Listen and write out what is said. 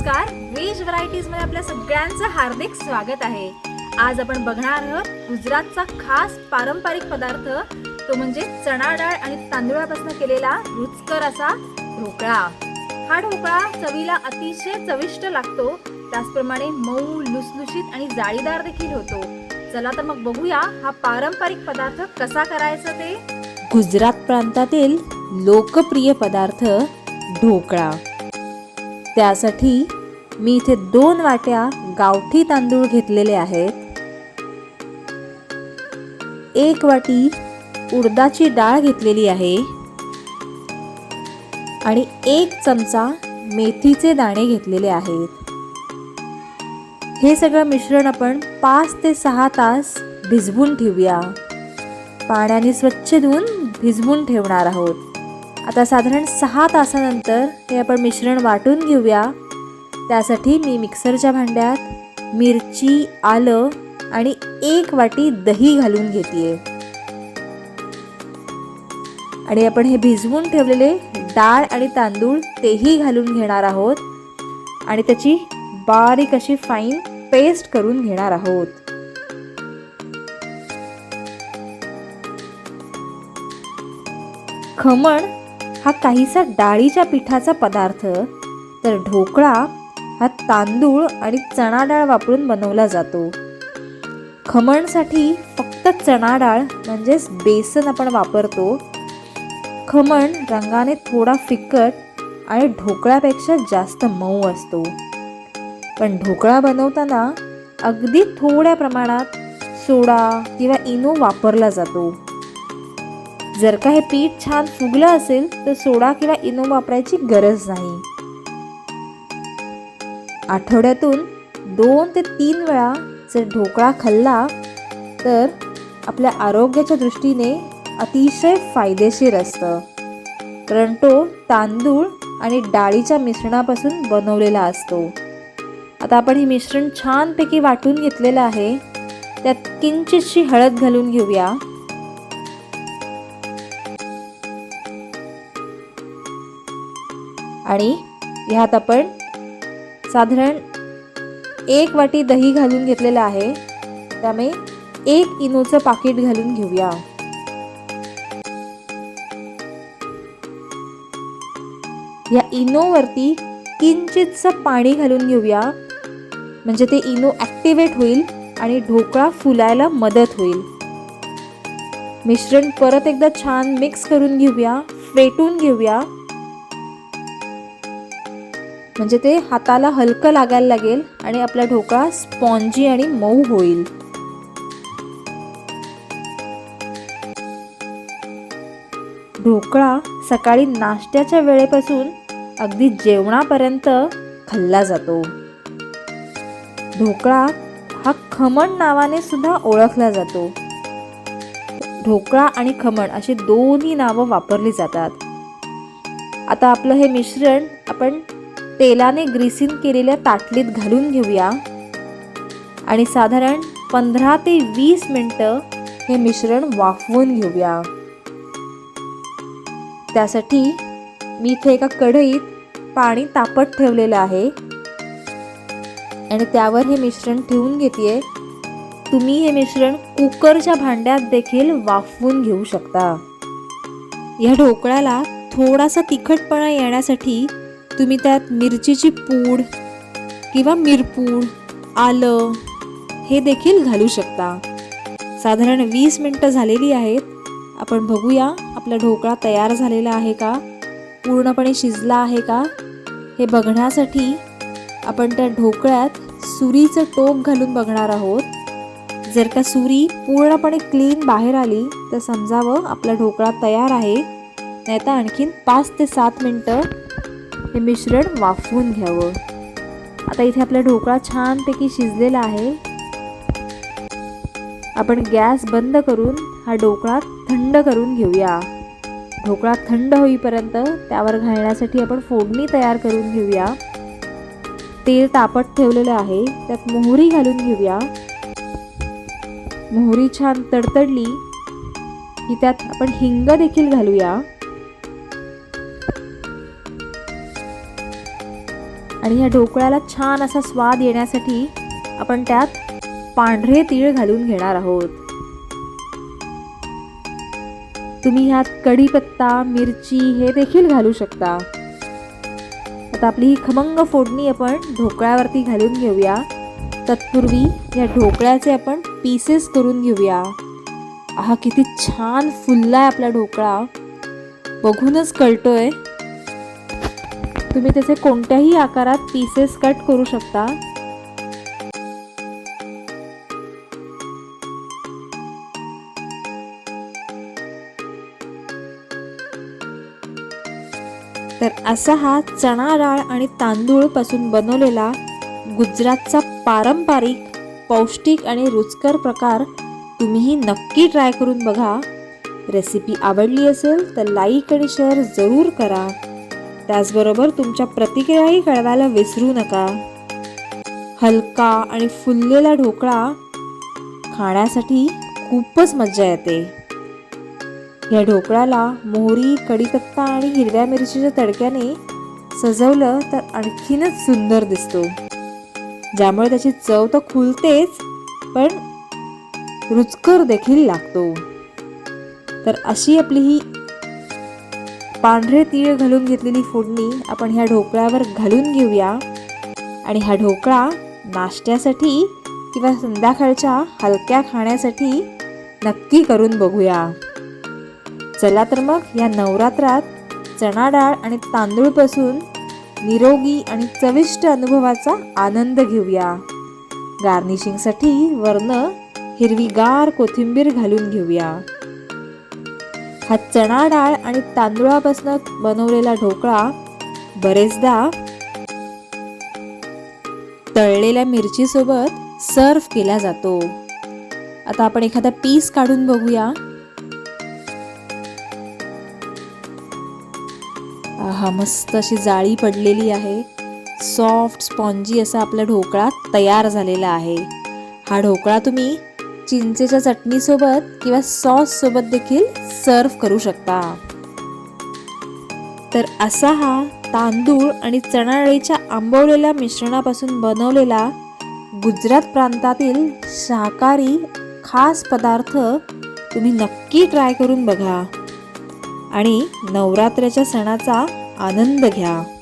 नमस्कार. व्हेज व्हरायटीजमध्ये आपल्या सगळ्यांचं हार्दिक स्वागत आहे. आज आपण बघणार आहोत गुजरातचा खास पारंपरिक पदार्थ. तो म्हणजे चणा डाळ आणि तांदूळापासून केलेला रुचकर असा ढोकळा. हा ढोकळा चवीला अतिशय चविष्ट लागतो. त्याचप्रमाणे मऊ लुसलुशीत आणि जाळीदार देखील होतो. चला तर मग बघूया हा पारंपरिक पदार्थ कसा करायचा ते. गुजरात प्रांतातील लोकप्रिय पदार्थ ढोकळा. त्यासाठी मी इथे दोन वाट्या गावठी तांदूळ घेतलेले आहेत. एक वाटी उडदाची डाळ घेतलेली आहे. आणि एक चमचा मेथीचे दाणे घेतलेले आहेत. हे सगळं मिश्रण आपण पाच ते सहा तास भिजवून ठेवूया. पाण्याने स्वच्छ धुवून भिजवून ठेवणार आहोत. आता साधारण सहा तासानंतर हे आपण मिश्रण वाटून घेऊया. त्यासाठी मी मिक्सरच्या भांड्यात मिरची आलं आणि एक वाटी दही घालून घेते आणि आपण हे भिजवून ठेवलेले डाळ आणि तांदूळ तेही घालून घेणार आहोत. आणि त्याची बारीक अशी फाईन पेस्ट करून घेणार आहोत. खमण हा काहीसा डाळीच्या पिठाचा पदार्थ. तर ढोकळा हा तांदूळ आणि चणा डाळ वापरून बनवला जातो. खमणसाठी फक्त चणा डाळ म्हणजेच बेसन आपण वापरतो. खमण रंगाने थोडा फिकट आणि ढोकळ्यापेक्षा जास्त मऊ असतो. पण ढोकळा बनवताना अगदी थोड्या प्रमाणात सोडा किंवा इनो वापरला जातो. जर का हे पीठ छान फुगलं असेल तर सोडा किंवा इनो वापरायची गरज नाही. आठवड्यातून दोन ते तीन वेळा जर ढोकळा खाल्ला तर आपल्या आरोग्याच्या दृष्टीने अतिशय फायदेशीर असतं. कारण तो तांदूळ आणि डाळीच्या मिश्रणापासून बनवलेला असतो. आता आपण हे मिश्रण छानपैकी वाटून घेतलेलं आहे. त्यात किंचितशी हळद घालून घेऊया. आणि ह्यात आपण साधारण एक वाटी दही घालून घेतलेलं आहे. त्यामुळे एक इनोचं पाकिट घालून घेऊया. या इनोवरती किंचितचं पाणी घालून घेऊया. म्हणजे ते इनो ॲक्टिवेट होईल आणि ढोकळा फुलायला मदत होईल. मिश्रण परत एकदा छान मिक्स करून घेऊया फेटून घेऊया. म्हणजे ते हाताला हलकं लागायला लागेल आणि आपला ढोकळा स्पॉन्जी आणि मऊ होईल. ढोकळा सकाळी नाश्त्याच्या वेळेपासून अगदी जेवणापर्यंत खाल्ला जातो. ढोकळा हा खमण नावाने सुद्धा ओळखला जातो. ढोकळा आणि खमण अशी दोन्ही नावं वापरली जातात. आता आपलं हे मिश्रण आपण तेलाने ग्रीसिन केलेल्या ताटलीत घालून घेऊया. आणि साधारण पंधरा ते वीस मिनटं हे मिश्रण वाफवून घेऊया. त्यासाठी मी इथे एका कढईत पाणी तापत ठेवलेलं आहे. आणि त्यावर हे मिश्रण ठेवून घेते तुम्ही हे मिश्रण कुकरच्या भांड्यात देखील वाफवून घेऊ शकता. या ढोकळ्याला थोडासा तिखटपणा येण्यासाठी तुम्ही त्यात मिरचीची पूड किंवा मिरपूड आलं हे देखील घालू शकता. साधारण वीस मिनटं झालेली आहेत. आपण बघूया आपला ढोकळा तयार झालेला आहे का? पूर्णपणे शिजला आहे का? हे बघण्यासाठी आपण त्या ढोकळ्यात सुरीचं टोक घालून बघणार आहोत. जर का सुरी पूर्णपणे क्लीन बाहेर आली तर समजावं आपला ढोकळा तयार आहे. नाहीतर आणखीन पाच ते सात मिनटं हे मिश्रण वाफवून घ्यावं. आता इथे आपला ढोकळा छानपैकी शिजलेला आहे. आपण गॅस बंद करून हा ढोकळा थंड करून घेऊया. ढोकळा थंड होईपर्यंत त्यावर घालण्यासाठी आपण फोडणी तयार करून घेऊया. तेल तापत ठेवलेलं आहे त्यात मोहरी घालून घेऊया. मोहरी छान तडतडली की त्यात आपण हिंग देखील घालूया. आणि या ढोकळ्याला छान असा स्वाद येण्यासाठी आपण त्यात पांढरे तीळ घालून घेणार आहोत. तुम्ही ह्यात कढीपत्ता मिरची हे देखील घालू शकता. आता आपली ही खमंग फोडणी आपण ढोकळ्यावरती घालून घेऊया. तत्पूर्वी या ढोकळ्याचे आपण पीसेस करून घेऊया. हा किती छान फुललाय आपला ढोकळा. बघूनच कळतोय तुम्ही त्याचे कोणत्याही आकारात पीसेस कट करू शकता. तर असा हा चणा डाळ आणि तांदूळपासून बनवलेला गुजरातचा पारंपरिक पौष्टिक आणि रुचकर प्रकार तुम्हीही नक्की ट्राय करून बघा. रेसिपी आवडली असेल तर लाईक आणि शेअर जरूर करा. त्याचबरोबर तुमच्या प्रतिक्रियाही कळवायला विसरू नका. हलका आणि फुललेला ढोकळा खाण्यासाठी खूपच मज्जा येते. या ढोकळ्याला मोहरी कढीपत्ता आणि हिरव्या मिरचीच्या तडक्याने सजवलं तर आणखीनच सुंदर दिसतो. ज्यामुळे त्याची चव तर खुलतेच पण रुचकर देखील लागतो. तर अशी आपली ही पांढरे तीळ घालून घेतलेली फोडणी आपण ह्या ढोकळ्यावर घालून घेऊया. आणि हा ढोकळा नाश्त्यासाठी किंवा संध्याकाळच्या हलक्या खाण्यासाठी नक्की करून बघूया. चला तर मग या नवरात्रात चणा डाळ आणि तांदूळपासून निरोगी आणि चविष्ट अनुभवाचा आनंद घेऊया. गार्निशिंगसाठी वर्ण हिरवीगार कोथिंबीर घालून घेऊया. हा चणा डाळ आणि तांदूळापासून बनवलेला ढोकळा बरेचदा तळलेल्या मिरचीसोबत सर्व केला जातो. आता आपण एखादा पीस काढून बघूया. हा मस्त अशी जाळी पडलेली आहे. सॉफ्ट स्पॉन्जी असा आपला ढोकळा तयार झालेला आहे. हा ढोकळा तुम्ही चिंचेच्या चटणीसोबत किंवा सॉससोबत देखील सर्व करू शकता. तर असा हा तांदूळ आणि चणा डाळीच्या आंबवलेल्या मिश्रणापासून बनवलेला गुजरात प्रांतातील शाकाहारी खास पदार्थ तुम्ही नक्की ट्राय करून बघा. आणि नवरात्राच्या सणाचा आनंद घ्या.